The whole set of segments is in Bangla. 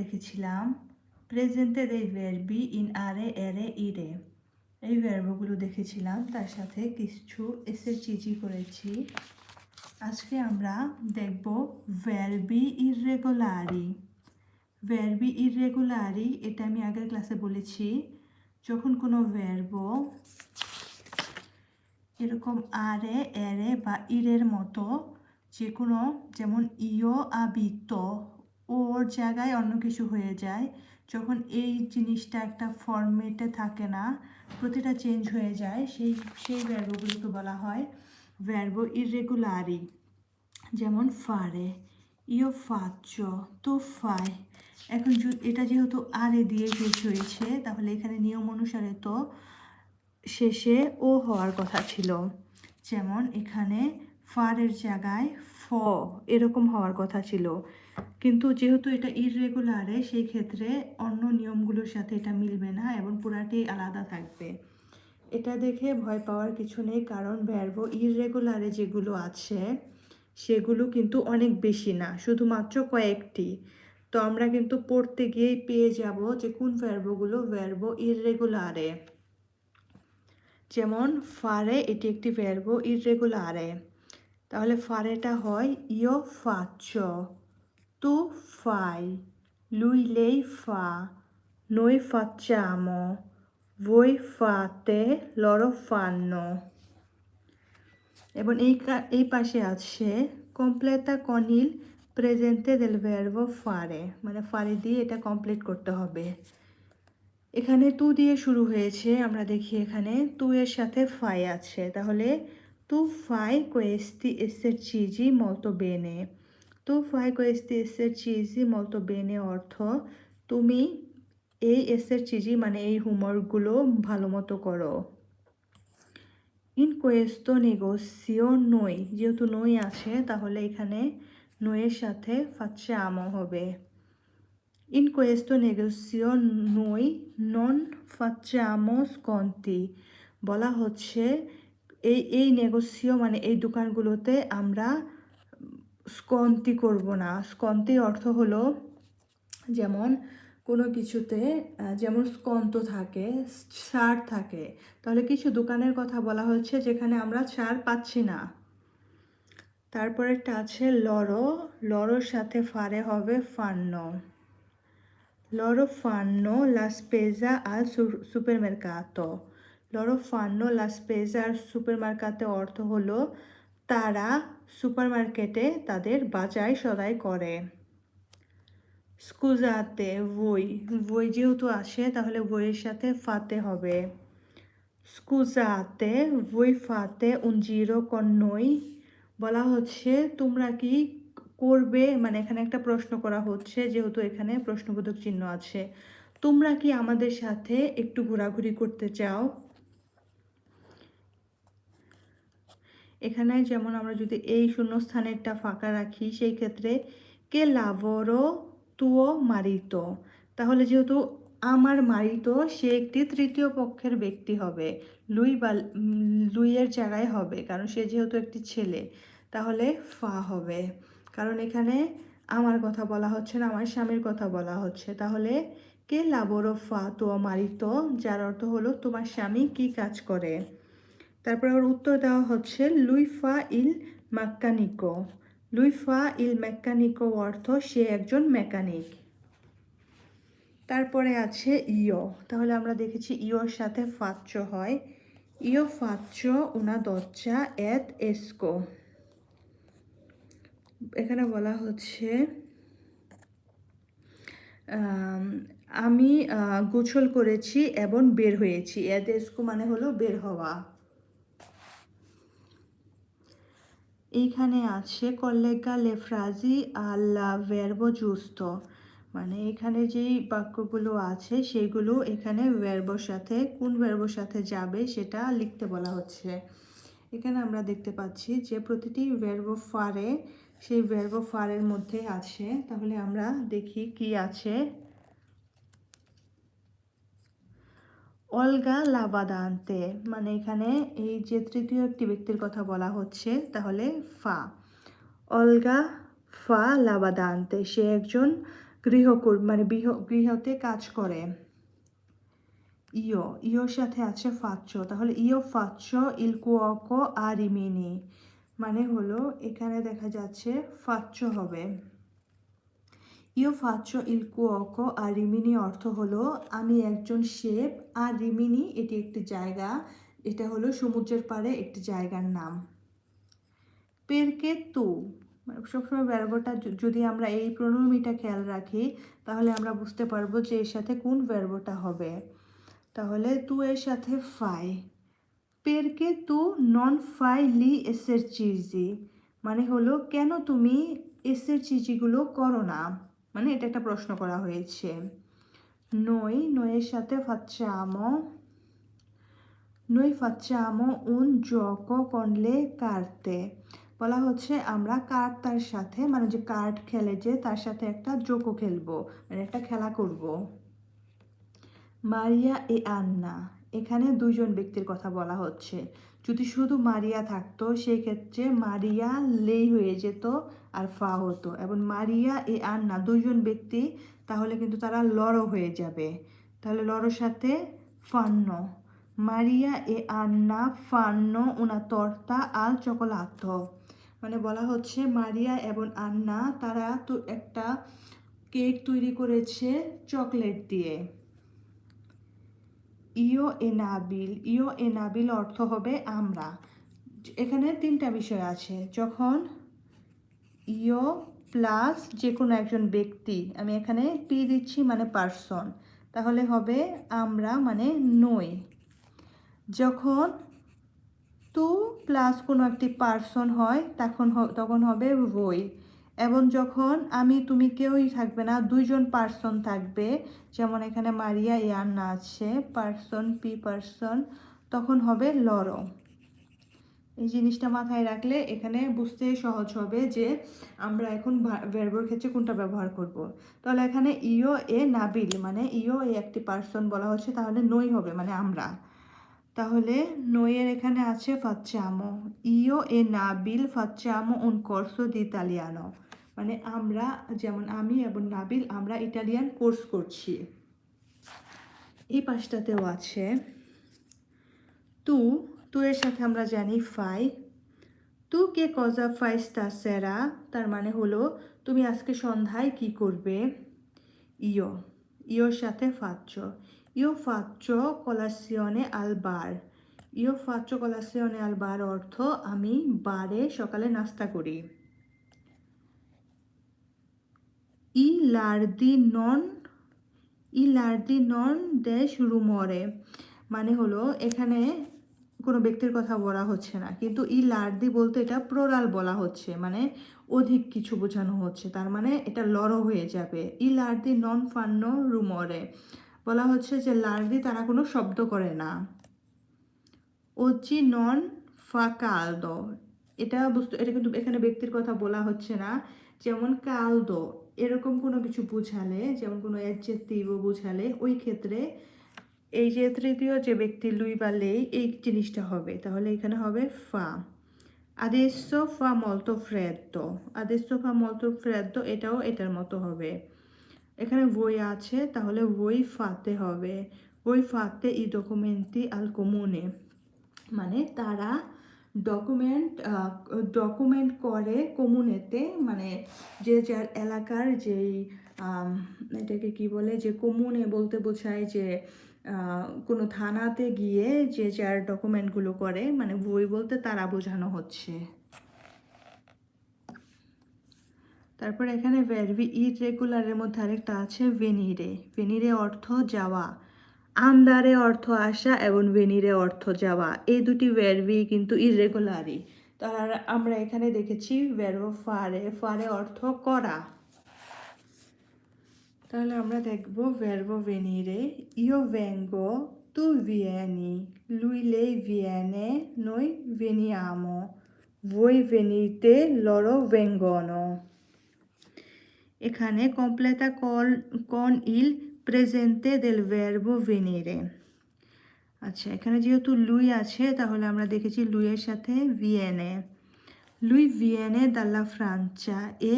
দেখেছিলাম প্রেজেন্টে এই ভেরবি ইন আরে এরে ইরে এই ভেরবগুলো দেখেছিলাম, তার সাথে কিছু এসের চিজি করেছি। আজকে আমরা দেখব ভেরবি ইররেগুলারি ভেরবি ইররেগুলারি এটা আমি আগের ক্লাসে বলেছি, যখন কোনো ভেরব এরকম আরে এরে বা ইরের মতো যে কোনো যেমন ইও আবিত ওর জায়গায় অন্য কিছু হয়ে যায়। যখন এই জিনিসটা একটা ফর্মেটে থাকে না, প্রতিটা চেঞ্জ হয়ে যায়, সেই সেই ভ্যারবোগুলোকে বলা হয় ভ্যারবো ইরেগুলারি যেমন ফারে ইও ফাচ্চ তো ফাই। এখন এটা যেহেতু আরে দিয়ে শেষ হয়েছে, তাহলে এখানে নিয়ম অনুসারে তো শেষে ও হওয়ার কথা ছিল। যেমন এখানে ফারের জায়গায় ফ এরকম হওয়ার কথা ছিল। কিন্তু যেহেতু এটা ইররেগুলারে সেই ক্ষেত্রে অন্য নিয়মগুলোর সাথে এটা মিলবে না এবং পুরাটি আলাদা থাকবে। এটা দেখে ভয় পাওয়ার কিছু নেই, কারণ ভ্যারবো ইররেগুলারে যেগুলো আছে, সেগুলো কিন্তু অনেক বেশি না, শুধুমাত্র কয়েকটি। তো আমরা কিন্তু পড়তে গিয়েই পেয়ে যাব যে কোন ভ্যারবোগুলো ভ্যারবো ইররেগুলারে যেমন ফারে এটি একটি ভ্যারবো ইররেগুলারে তাহলে ফারেটা হয় ইয় ফাচ্চ ফাই lui lei fa, noi facciamo, voi fate, loro fanno. এবং এই এই পাশে আছে কমপ্লেতা কনিল প্রেজেন্টে del verbo fare. মানে ফারে দিয়ে এটা কমপ্লিট করতে হবে এখানে তু দিয়ে শুরু হয়েছে আমরা দেখি এখানে তু এর সাথে ফাই আছে তাহলে তু ফাই কোয়েস্তি esercizi molto bene. তু ফাই কোয়েস্তি esercizi molto bene, অর্থ। তুমি এই esercizi মানে এই হোমওয়ার্কগুলো ভালো মতো করো। ইন কোয়েস্তো নেগোসিও নই যেহেতু নই আছে, তাহলে এখানে নইয়ের সাথে ফাচ্ছে আমো হবে। In questo negozio noi non facciamo sconti বলা হচ্ছে, এই এই নেগোসিও মানে এই দোকানগুলোতে আমরা স্কন্তি করব না। স্কন্তি অর্থ হলো যেমন কোনো কিছুতে যেমন স্কন্ত থাকে ছাড় থাকে। তাহলে কিছু দোকানের কথা বলা হচ্ছে যেখানে আমরা ছাড় পাচ্ছি না। তারপরেরটা আছে লড়ো লড়োর সাথে ফারে হবে ফান্ন Loro fanno la spesa al su- supermercato. Loro fanno la spesa al supermercato অর্থ হলো তারা সুপারমার্কেটে তাদের বাজার সদাই করে। স্কুজাতে বই বই যেহেতু আসে, তাহলে বইয়ের সাথে ফাতে হবে। স্কুজাতে বই ফাতে con noi বলা হচ্ছে, তোমরা কি করবে? মানে এখানে একটা প্রশ্ন করা হচ্ছে, যেহেতু এখানে প্রশ্নবোধক চিহ্ন আছে। তোমরা কি আমাদের সাথে একটু ঘোরাঘুরি করতে চাও? এখানে যেমন আমরা যদি এই শূন্যস্থানেরটা ফাঁকা রাখি, সেই ক্ষেত্রে কে লাভরো তুও মারিত। তাহলে যেহেতু আমার মারিত, সে একটি তৃতীয় পক্ষের ব্যক্তি হবে। লুই বা, লুইয়ের জায়গায় হবে, কারণ সে যেহেতু একটি ছেলে, তাহলে ফা হবে। কারণ এখানে আমার কথা বলা হচ্ছে না, আমার স্বামীর কথা বলা হচ্ছে। তাহলে কে লাবোরো ফা তো মারিত, যার অর্থ হলো তোমার স্বামী কি কাজ করে? তারপরে ওর উত্তর দেওয়া হচ্ছে, লুইফা ইল মেকানিকো লুইফা ইল মেকানিকো অর্থ সে একজন মেকানিক। তারপরে আছে ইও তাহলে আমরা দেখেছি ইওর সাথে ফাচ্চ হয়। ইও ফাচ্চ উনা দচ্চা এত এসকো। এখানে বলা হচ্ছে, আমি গোসল করেছি এবং বের হয়েছি। এত এসকো মানে হলো বের হওয়া। এইখানে আছে কল্লেগা লেফ্রাজি আল্লা ভেরবো জুস্ত মানে এখানে যেই বাক্যগুলো আছে সেগুলো এখানে ভেরবোর সাথে, কোন ভেরবোর সাথে যাবে সেটা লিখতে বলা হচ্ছে। এখানে আমরা দেখতে পাচ্ছি যে প্রতিটি ভেরবো ফারে সেই ভেরবো ফারের মধ্যে আছে। তাহলে আমরা দেখি কি আছে। অলগা লাবাদান্তে মানে এখানে এই যে তৃতীয় একটি ব্যক্তির কথা বলা হচ্ছে, তাহলে ফা। অলগা ফা লাবাদান্তে, সে একজন গৃহকর মানে গৃহ, গৃহতে কাজ করে। ইও ইওর সাথে আছে ফাচ্চ, তাহলে ইও ফাচ্চ ইল কুয়কো আর ইমিনি মানে হলো এখানে দেখা যাচ্ছে ফাচ্চ হবে। ইও ফাচ্চ ইল কুয়কো আর রিমিনি অর্থ হলো আমি একজন শেফ, আর রিমিনি এটি একটি জায়গা। এটা হলো সমুদ্রের পাড়ে একটি জায়গার নাম। পেরকে তু সবসময় ব্যর্বটা যদি আমরা এই প্রণমিটা খেয়াল রাখি, তাহলে আমরা বুঝতে পারব যে এর সাথে কোন ব্যর্বটা হবে। তাহলে তু এর সাথে ফাই পেরকে তু নন ফাই লি এসের চিজি মানে হলো, কেন তুমি এসের চিজিগুলো করো না? মানে এটা একটা প্রশ্ন করা হয়েছে। নই নয়ের সাথে facciamo noi facciamo un gioco con le carte বলা হচ্ছে আমরা কার্ড তার সাথে মানে যে কার্ড খেলে যে তার সাথে একটা জোকো খেলব মানে একটা খেলা করব। মারিয়া এ আন্না, এখানে দুইজন ব্যক্তির কথা বলা হচ্ছে। যদি শুধু মারিয়া থাকতো সেই ক্ষেত্রে মারিয়া লেই হয়ে যেত আর ফা হতো। এবং মারিয়া এ আন্না দুইজন ব্যক্তি, তাহলে কিন্তু তারা লড়ো হয়ে যাবে। তাহলে লড়োর সাথে ফান্ন। মারিয়া এ আন্না ফান্ন, উনা তর্তা, আল চকোলাতো। মানে বলা হচ্ছে মারিয়া এবং আন্না, তারা তো একটা কেক তৈরি করেছে চকলেট দিয়ে। ইও এনাবিল ইও এনাবিল অর্থ হবে আমরা। এখানে তিনটা বিষয় আছে। যখন ইও প্লাস যে কোনো একজন ব্যক্তি, আমি এখানে পি দিচ্ছি মানে পার্সন তাহলে হবে আমরা মানে নই। যখন তু প্লাস কোনো একটি পার্সন হয়, তখন তখন হবে বই এবং যখন আমি, তুমি কেউই থাকবে না, দুইজন পার্সন থাকবে, যেমন এখানে মারিয়া, ইয়ান্না আছে পার্সন পি পার্সন তখন হবে লরো এই জিনিসটা মাথায় রাখলে এখানে বুঝতে সহজ হবে যে আমরা এখন ভ্যারবোর ক্ষেত্রে কোনটা ব্যবহার করব। তাহলে এখানে ইও এ নাবিল মানে ইও এ একটি পার্সন বলা হচ্ছে, তাহলে নই হবে মানে আমরা তাহলে নইয়ের এখানে আছে ফাচ্চামো। ইও এ নাবিল ফাচ্চামো উন কোর্সো দি ইতালিয়ানো। মানে আমরা, যেমন আমি এবং নাবিল, আমরা ইটালিয়ান কোর্স করছি। এই পাশটাতেও আছে। তু তু এর সাথে আমরা জানি ফাই। তু কে কজা ফাই স্তাসেরা তার মানে হলো, তুমি আজকে সন্ধ্যায় কি করবে? ইও ইওর সাথে ফাচ্চ। ইও ফাচ্চ কলাসিয়নে আল বার ইও ফাচ্চ কলাসিয়নে আল বার অর্থ আমি বারে সকালে নাস্তা করি ই লার্দি নন ই লার্দি নন দেশ রুমরে মানে হলো, এখানে কোনো ব্যক্তির কথা বলা হচ্ছে না। কিন্তু ই লার্দি বলতে এটা প্রোরাল বলা হচ্ছে। মানে অধিক কিছু বোঝানো হচ্ছে। তার মানে এটা লড়ো হয়ে যাবে। ই লার্দি নন ফান্ন রুমরে বলা হচ্ছে যে লার্দি তারা কোনো শব্দ করে না। ওজি নন ফাকালদো। এটা বুঝতে, এটা কিন্তু এখানে ব্যক্তির কথা বলা হচ্ছে না। যেমন কালদো, এরকম কোনো কিছু বুঝালে, যেমন কোনো অ্যাডজেক্টিভ বোঝালে, ওই ক্ষেত্রে এই যে তৃতীয় যে ব্যক্তি লুই বা লেই, এই জিনিসটা হবে। তাহলে এখানে হবে ফা। আদেশো ফা মলতো ফ্রেদ্দো। আদেশো ফা মলতো ফ্রেদ্দ, এটাও এটার মতো হবে। এখানে বই আছে, তাহলে বই ফাতে হবে। বই ফাতে ই ডকুমেন্টি আল কমুনে। মানে তারা ডকুমেন্ট ডকুমেন্ট করে কমুনেতে মানে যে যার এলাকার যেই এটাকে কি বলে? যে কমুনে বলতে বোঝায় যে কোনো থানাতে গিয়ে যে যার ডকুমেন্টগুলো করে মানে বই বলতে তারা বোঝানো হচ্ছে। তারপর এখানে ভ্যারভি ইরেগুলারের মধ্যে আরেকটা আছে ভেনিরে ভেনিরে অর্থ যাওয়া। আন্দারে অর্থ আসা এবং ভেনিরে অর্থ যাওয়া। এই দুটি ভ্যারভি কিন্তু ইরেগুলারই তার আমরা এখানে দেখেছি ভ্যারভো ফারে ফারে অর্থ করা। তাহলে আমরা দেখব venire, io vengo, tu vieni, lui lei viene, noi veniamo, voi venite, loro vengono এখানে completa con, con il presente del verbo venire আচ্ছা এখানে যেহেতু লুই আছে তাহলে আমরা দেখেছি লুইয়ের সাথে ভিয়েনে লুই ভিয়েনে dalla Francia এ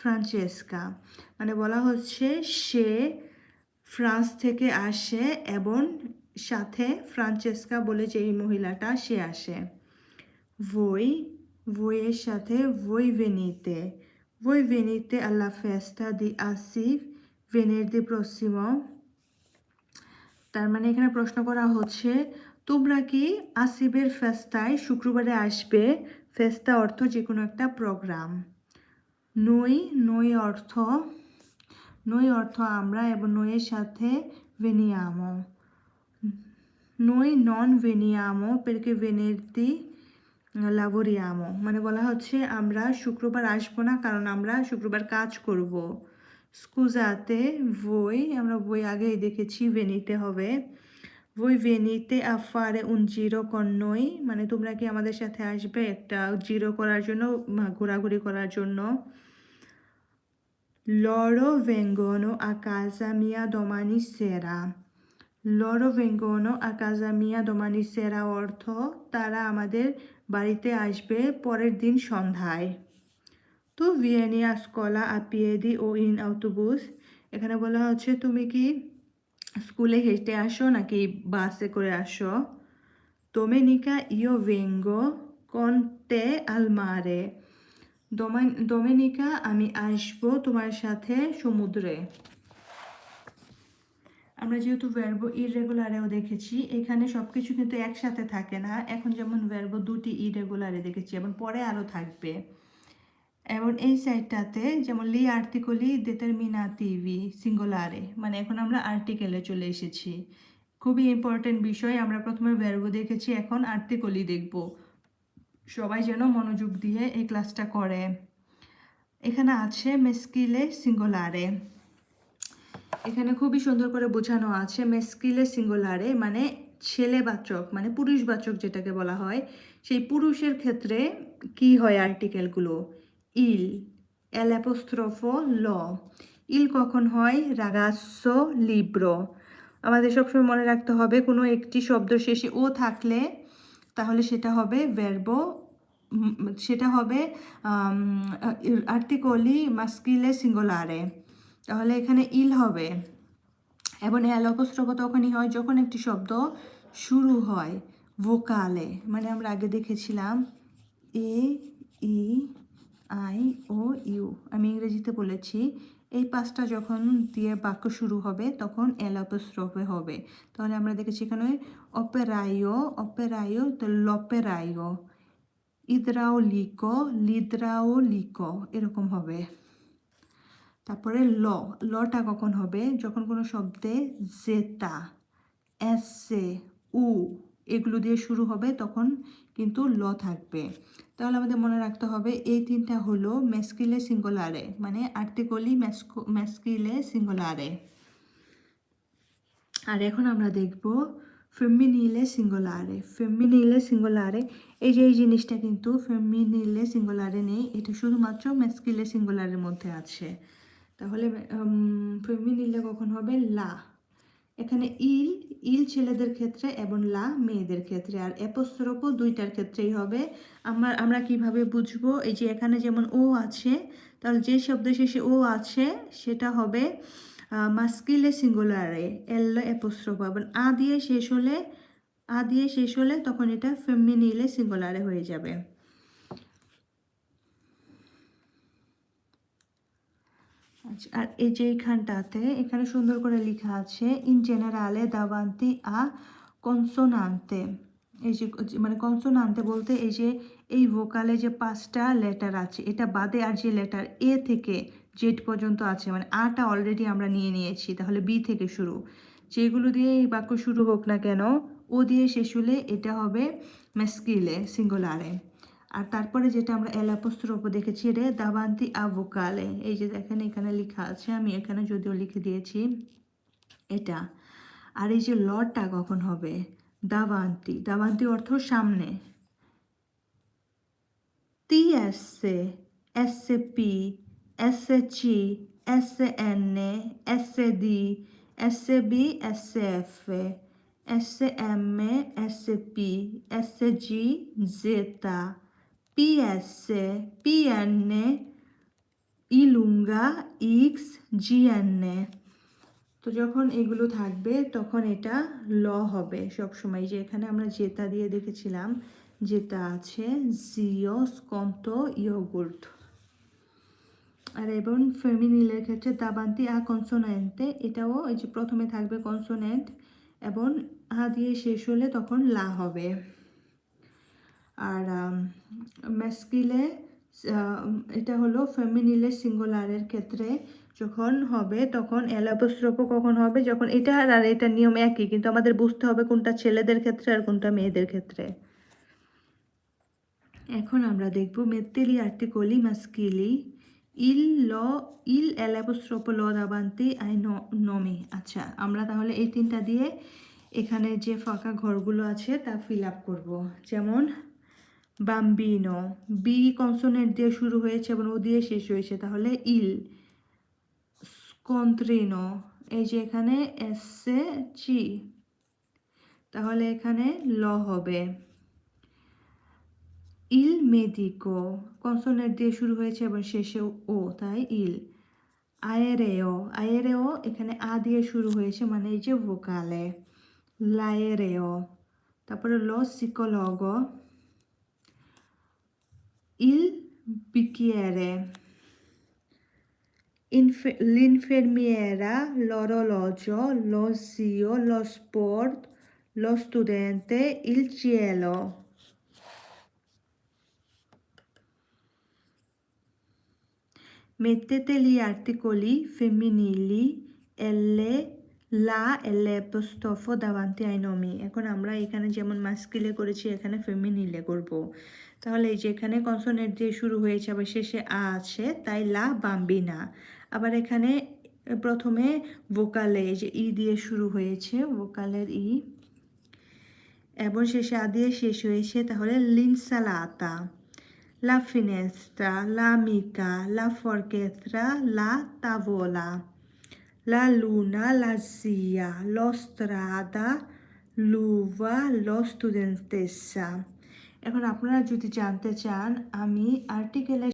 ফ্রান্সেসকা মানে বলা হচ্ছে সে ফ্রান্স থেকে আসে এবং সাথে ফ্রান্সেস্কা বলে যে এই মহিলাটা সে আসে। voi voiয়ের সাথে voi venite voi venite alla festa di Asif venerdì prossimo. তার মানে এখানে প্রশ্ন করা হচ্ছে, তোমরা কি আসিফের ফেস্তায় শুক্রবারে আসবে? ফেস্তা অর্থ যে কোনো একটা প্রোগ্রাম নই নই অর্থ নই অর্থ আমরা এবং নইয়ের সাথে ভেনিয়ামো নই নন ভেনিয়ামো পেরকে ভেনেরতি লাভরিয়ামো মানে বলা হচ্ছে, আমরা শুক্রবার আসব না, কারণ আমরা শুক্রবার কাজ করব। স্কুজাতে বই আমরা বই আগেই দেখেছি, ভেনিতে হবে। বই ভেনিতে আফারে উন জিরো কন্নই মানে তোমরা কি আমাদের সাথে আসবে একটা জিরো করার জন্য ঘোরাঘুরি করার জন্য? লড়ো casa mia domani sera লড়ো casa mia domani sera অর্থ, তারা আমাদের বাড়িতে আসবে পরের দিন সন্ধ্যায়। তো scuola a piedi o in autobus এখানে বলা হচ্ছে, তুমি কি স্কুলে হেঁটে আসো নাকি বাসে করে আসো? Domenica io ভেঙ্গো con আলমারে ডোমেনিকা আমি আসব তোমার সাথে সমুদ্রে। আমরা যেহেতু ভ্যারবো ইরেগুলারেও দেখেছি, এখানে সব কিছু কিন্তু একসাথে থাকে না। এখন যেমন ভ্যারবো দুটি ইরেগুলারে দেখেছি, এবং পরে আরও থাকবে। এবং এই সাইডটাতে যেমন লি আর্টিকলি দেটারমিনাটিভি সিঙ্গুলারে মানে এখন আমরা আর্টিকেলে চলে এসেছি। খুবই ইম্পর্টেন্ট বিষয়, আমরা প্রথমে ভ্যারবো দেখেছি, এখন আর্টিকলি দেখব। সবাই যেন মনোযোগ দিয়ে এই ক্লাসটা করে। এখানে আছে মেস্কিলে সিঙ্গুলারে এখানে খুবই সুন্দর করে বোঝানো আছে মেস্কিলে সিঙ্গুলারে মানে ছেলেবাচক মানে পুরুষবাচক যেটাকে বলা হয়। সেই পুরুষের ক্ষেত্রে কি হয় আর্টিকেলগুলো ইল এল ল। ইল কখন হয়? রাগাস্য লিব্রো। আমাদের সবসময় মনে রাখতে হবে কোনো একটি শব্দ শেষে ও থাকলে তাহলে সেটা হবে ভেরবো সেটা হবে আর্টিকলি মাস্কিলে সিঙ্গুলারে তাহলে এখানে ইল হবে। এবং অপস্ট্রফ তখনই হয় যখন একটি শব্দ শুরু হয় ভোকালে মানে আমরা আগে দেখেছিলাম এ, ই, আই, ও, ইউ। আমি ইংরেজিতে বলেছি, এই পাঁচটা যখন দিয়ে বাক্য শুরু হবে তখন এল অপস্ট্রফে হবে। তাহলে আমরা দেখেছি এখানে অপেরাইও অপেরাইও, তো লপেরাইও, ইদ্রাওলিকো, লিদ্রাওলিকো, এরকম হবে। তারপরে ল, লটা কখন হবে? যখন কোনো শব্দে জেতা, এসে উ, এগুলো দিয়ে শুরু হবে, তখন কিন্তু ল থাকবে। তাহলে আমাদের মনে রাখতে হবে, এই তিনটা হলো মেসকিলে সিঙ্গুলারে মানে আর্টিকলি মেসকো মেসকিলে সিঙ্গুলারে আর এখন আমরা দেখব ফেমিনিলে সিঙ্গুলারে ফেমিনিলে সিঙ্গুলারে এই যে এই জিনিসটা কিন্তু ফেমিনিলে সিঙ্গুলারে নেই, এটা শুধুমাত্র মেসকিলে সিঙ্গুলারের মধ্যে আছে। তাহলে ফেমিনিলে কখন হবে? লা। এখানে ইল ইল ছেলেদের ক্ষেত্রে এবং লা মেয়েদের ক্ষেত্রে। আর এপস্ত্রপও দুইটার ক্ষেত্রেই হবে। আমরা আমরা কীভাবে বুঝব? এই যে এখানে যেমন ও আছে, তাহলে যে শব্দ শেষে ও আছে, সেটা হবে মাস্কিলে সিঙ্গুলারে এল এপস্ট্রোপ এবং আ দিয়ে শেষ হলে, আ দিয়ে শেষ হলে তখন এটা ফেমিনিলে সিঙ্গুলারে হয়ে যাবে। আচ্ছা আর এই যে এইখানটাতে, এখানে সুন্দর করে লেখা আছে ইন জেনারেলে দাবান্তি আ কনসোনান্তে এই যে মানে কনসোনান্তে বলতে এই যে, এই ভোকালে যে পাঁচটা লেটার আছে, এটা বাদে আর যে লেটার এ থেকে জেড পর্যন্ত আছে মানে আটা অলরেডি আমরা নিয়ে নিয়েছি, তাহলে বি থেকে শুরু। যেগুলো দিয়ে এই বাক্য শুরু হোক না কেন, ও দিয়ে শেষ হলে এটা হবে মেস্কিলে সিঙ্গুলারে আর তারপরে যেটা আমরা এলাপস্ত্র ওপর দেখেছি রে দাবান্তি আভোকালে। এই যে দেখেন, এখানে লেখা আছে, আমি এখানে যদিও লিখে দিয়েছি এটা। আর এই যে লটা কখন হবে? দাবান্তি। দাবান্তি অর্থ সামনে। টি এসে এসে পি, এস এসে চি, এসে এন, এসে ডি এসে বি, এসে এফ, এসে এম এসে পি, এসে জি, জেতা। PS, PN, ই লুঙ্গা ইক্স জি এনে তো যখন এগুলো থাকবে তখন এটা ল হবে সবসময়। যে এখানে আমরা জেতা দিয়ে দেখেছিলাম যেটা আছে জিও স্কন্ত ইয়োগুর্ট। আর এবং ফেমিনিলের ক্ষেত্রে দাবান্তি আ কনসোনেন্টে এটাও এই যে প্রথমে থাকবে কনসোনেন্ট এবং আ দিয়ে শেষ হলে তখন লা হবে। আর মেসকিলে এটা হলো ফেমিনিলে সিঙ্গুলারের ক্ষেত্রে যখন হবে, তখন এলাপস্রপ কখন হবে, যখন এটা আর এটা নিয়ম একই, কিন্তু আমাদের বুঝতে হবে কোনটা ছেলেদের ক্ষেত্রে আর কোনটা মেয়েদের ক্ষেত্রে। এখন আমরা দেখব মেত্তেলি আর্টিকলি মাস্কিলি ইল ল ইল এলাপস্রপ ল দাবান্তি আই নমি আচ্ছা আমরা তাহলে এই তিনটা দিয়ে এখানে যে ফাঁকা ঘরগুলো আছে, তা ফিল আপ করব। যেমন বাম্বিনো, বি কনসোনেন্ট দিয়ে শুরু হয়েছে এবং ও দিয়ে শেষ হয়েছে। তাহলে ইল স্কন্ত্রিনো এই যে এখানে এসে চি তাহলে এখানে ল হবে। ইল মেদিকো কনসোনেন্ট দিয়ে শুরু হয়েছে এবং শেষে ও, তাই ইল। আয়েরেও আয়েরেও এখানে আ দিয়ে শুরু হয়েছে মানে এই যে ভোকালে লায়েরেও, তারপরে লো, সিকোলগো। il bicchiere, Inf- l'infermiera, l'orologio, lo zio, lo sport, lo studente, il cielo. Mettete gli articoli femminili L, la e l'apostofo davanti ai nomi এখন আমরা এখানে যেমন মাস্কিলে করেছি এখানে ফেমিনিলে করব তাহলে এই যে এখানে কনসোনেন্ট দিয়ে শুরু হয়েছে আবার শেষে আ আছে তাই লা বাম্বিনা আবার এখানে প্রথমে ভোকালে এই যে ই দিয়ে শুরু হয়েছে ভোকালের ই এবং শেষে আ দিয়ে শেষ হয়েছে তাহলে লিনসালাতা la finestra, l'amica, la forchetra, la tavola, la luna, la zia, lo strada, l'uva, lo. এখন আপনারা যদি জানতে চান আমি আর্টিকেলের